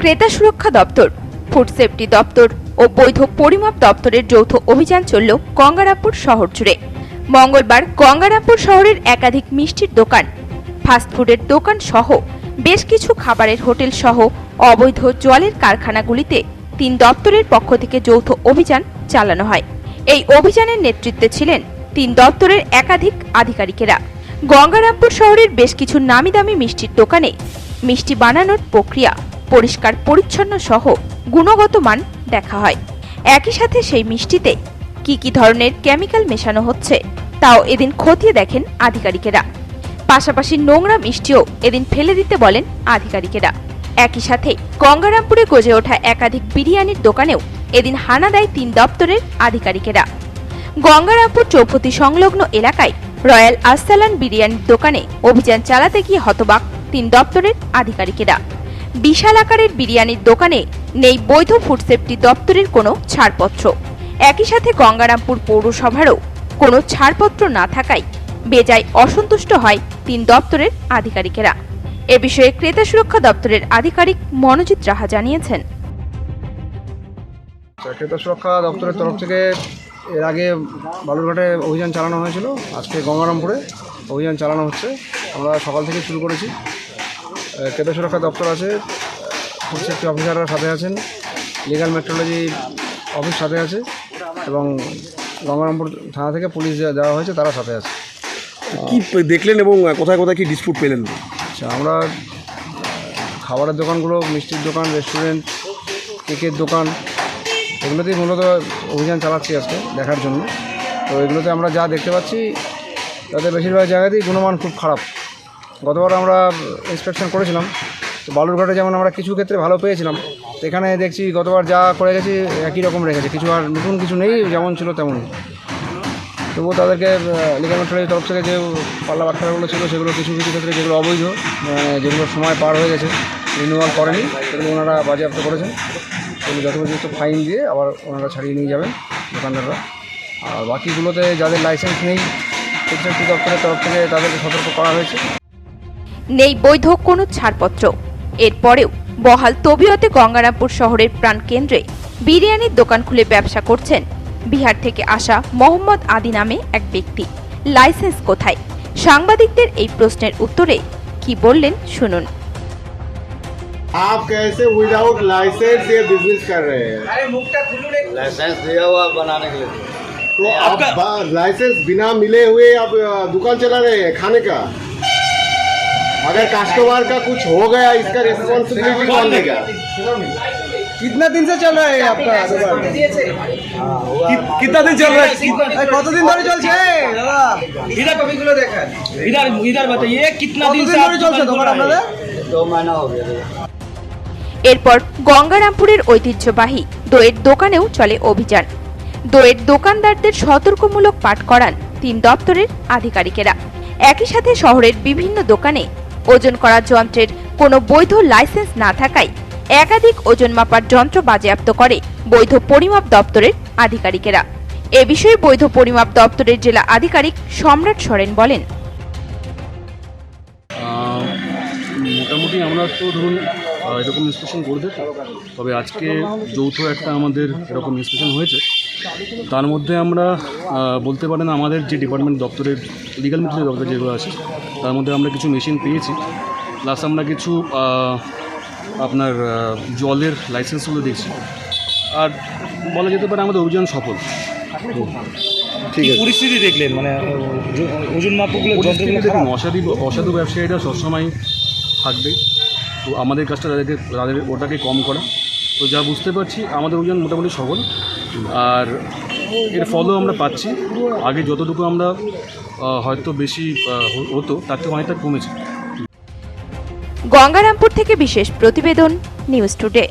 ক্রেতা সুরক্ষা দপ্তর, ফুড সেফটি দপ্তর ও বৈধ পরিমাপ দপ্তরের যৌথ অভিযান চলল গঙ্গারামপুর শহর জুড়ে। মঙ্গলবার গঙ্গারামপুর শহরের একাধিক মিষ্টির দোকান ফাস্টফুডের দোকান সহ বেশ কিছু খাবারের হোটেল সহ অবৈধ জলের কারখানাগুলিতে তিন দপ্তরের পক্ষ থেকে যৌথ অভিযান চালানো হয়। এই অভিযানের নেতৃত্বে ছিলেন তিন দপ্তরের একাধিক আধিকারিকেরা। গঙ্গারামপুর শহরের বেশ কিছু নামি দামি মিষ্টির দোকানে মিষ্টি বানানোর প্রক্রিয়া পরিষ্কার পরিচ্ছন্ন সহ গুণগত মান দেখা হয়। একই সাথে সেই মিষ্টিতে কি কি ধরনের কেমিক্যাল মেশানো হচ্ছে, তাও এদিন খতিয়ে দেখেন আধিকারিকেরা। পাশাপাশি নোংরা মিষ্টিও এদিন ফেলে দিতে বলেন আধিকারিকেরা। একই সাথে গঙ্গারামপুরে গজে ওঠা একাধিক বিরিয়ানির দোকানেও এদিন হানা দেয় তিন দপ্তরের আধিকারিকেরা। গঙ্গারামপুর চৌপতি সংলগ্ন এলাকায় রয়্যাল আস্তালান বিরিয়ানির দোকানে অভিযান চালাতে গিয়ে হতবাক তিন দপ্তরের আধিকারিকেরা। বিশাল আকারের বিরিয়ানির দোকানে নেই বৈধ ফুড সেফটি দপ্তরের কোনো ছাড়পত্র। একই সাথে গঙ্গারামপুর পৌরসভারও কোনো ছাড়পত্র না থাকায় বেজায় অসন্তুষ্ট হয় তিন দপ্তরের আধিকারিকেরা। এ বিষয়ে ক্রেতা সুরক্ষা দপ্তরের আধিকারিক মনোজিৎ রাহা জানিয়েছেন। ক্রেতা সুরক্ষা দপ্তরের তরফ থেকে এর আগে বালুরঘাটে অভিযান চালানো হয়েছিল। আজকে গঙ্গারামপুরে অভিযান চালানো হচ্ছে। আমরা সকাল থেকে শুরু করেছি। ক্রেতা সুরক্ষা দপ্তর আছে। ফুড সেফটি অফিসাররা সাথে আছেন। লিগাল মেট্রোলজি অফিস সাথে আছে এবং গঙ্গারামপুর থানা থেকে পুলিশ দেওয়া হয়েছে তারা সাথে আছে। কি দেখলেন এবং কোথায় কোথায় কি ডিসপুট পেলেন? আচ্ছা আমরা খাবারের দোকানগুলো মিষ্টির দোকান রেস্টুরেন্ট কেকের দোকান এগুলোতেই মূলত অভিযান চালাচ্ছি আজকে দেখার জন্য। তো এগুলোতে আমরা যা দেখতে পাচ্ছি তাদের বেশিরভাগ জায়গাতেই গুণমান খুব খারাপ। গতবার আমরা ইন্সপেকশন করেছিলাম, তো বালুরঘাটে যেমন আমরা কিছু ক্ষেত্রে ভালো পেয়েছিলাম এখানে দেখছি গতবার যা করে গেছি একই রকম রেখেছে কিছু আর নতুন কিছু নেই, যেমন ছিল তেমনই। তবুও তাদেরকে লিগাল মেট্রোলজির তরফ থেকে যে পাল্লা বাটখারাগুলো ছিল, সেগুলো কিছু কিছু ক্ষেত্রে যেগুলো অবৈধ মানে যেগুলো সময় পার হয়ে গেছে রিনিউয়াল করেনি, সেগুলো ওনারা বাজেয়াপ্ত করেছেন। সেগুলো যথোপযুক্ত ফাইন দিয়ে আবার ওনারা ছাড়িয়ে নিয়ে যাবেন দোকানদাররা। আর বাকিগুলোতে যাদের লাইসেন্স নেই ফুড দপ্তরের তরফ থেকে তাদেরকে সতর্ক করা হয়েছে। নেই বৈধ কোনো ছাড়পত্র। এরপরেও বহাল তবিয়তে গঙ্গারামপুর শহরের প্রাণকেন্দ্রে বিরিয়ানির দোকান খুলে ব্যবসা করছেন বিহার থেকে আসা মোহাম্মদ আদি নামে এক ব্যক্তি। লাইসেন্স কোথায়? সাংবাদিকদের এই প্রশ্নের উত্তরে কি বললেন শুনুন। आप कैसे विदाउट लाइसेंस ये बिजनेस कर रहे हैं लाइसेंस दिया हुआ बनाने के लिए तो आपका लाइसेंस बिना मिले हुए आप दुकान चला रहे हैं खाने का अगर कस्टमर का कुछ हो गया इसका रिस्पॉन्सिबिलिटी कौन लेगा कितना दिन से चल रहा है आपका कितना दिन चल रहा है কতদিন ধরে চলছে দাদা ইধার কপিগুলো দেখেন ইধার ইধার बताइए कितना दिन से চলছে দোকান আপনাদের महीना हो गया এরপর গঙ্গারামপুরের ঐতিহ্যবাহী দইয়ের দোকানেও চলে অভিযান। দইয়ের দোকানদারদের সতর্কমূলক পাঠ করান তিন দপ্তরের আধিকারিকেরা। একই সাথে শহরের বিভিন্ন দোকানে ওজন করা যন্ত্রের কোনো বৈধ লাইসেন্স না থাকায় একাধিক ওজন মাপার যন্ত্র বাজেয়াপ্ত করে বৈধ পরিমাপ দপ্তরের আধিকারিকেরা। এ বিষয়ে বৈধ পরিমাপ দপ্তরের জেলা আধিকারিক সম্রাট সরেন বলেন। মোটামুটি আমরা তো ধরুন এরকম ইনস্পেকশন করে দিই তবে আজকে যৌথ একটা আমাদের এরকম ইনস্পেকশন হয়েছে। তার মধ্যে আমরা বলতে পারেন আমাদের যে ডিপার্টমেন্ট দপ্তরের লিগাল মিটিং দপ্তর যেগুলো আছে তার মধ্যে আমরা কিছু মেশিন পেয়েছি। প্লাস আমরা কিছু আপনার জলের লাইসেন্সগুলো দেখছি। আর বলা যেতে পারে আমাদের অভিযান সফল। ঠিক আছে। পরিস্থিতি দেখলেন? মানে ওজ- ওজন যন্ত্রগুলো দেখুন অসাধু অসাধু ব্যবসায়ীরা সবসময় থাকবে। তো আমাদের কাজটা তাদেরকে, তাদের ওটাকে কম করা। তো যা বুঝতে পারছি, আমাদের অভিযান মোটামুটি সফল আর এর ফলও আমরা পাচ্ছি। আগে যতটুকু আমরা হয়তো বেশি হতো, তার থেকে অনেকটা কমেছে। গঙ্গারামপুর থেকে বিশেষ প্রতিবেদন, নিউজ টুডে।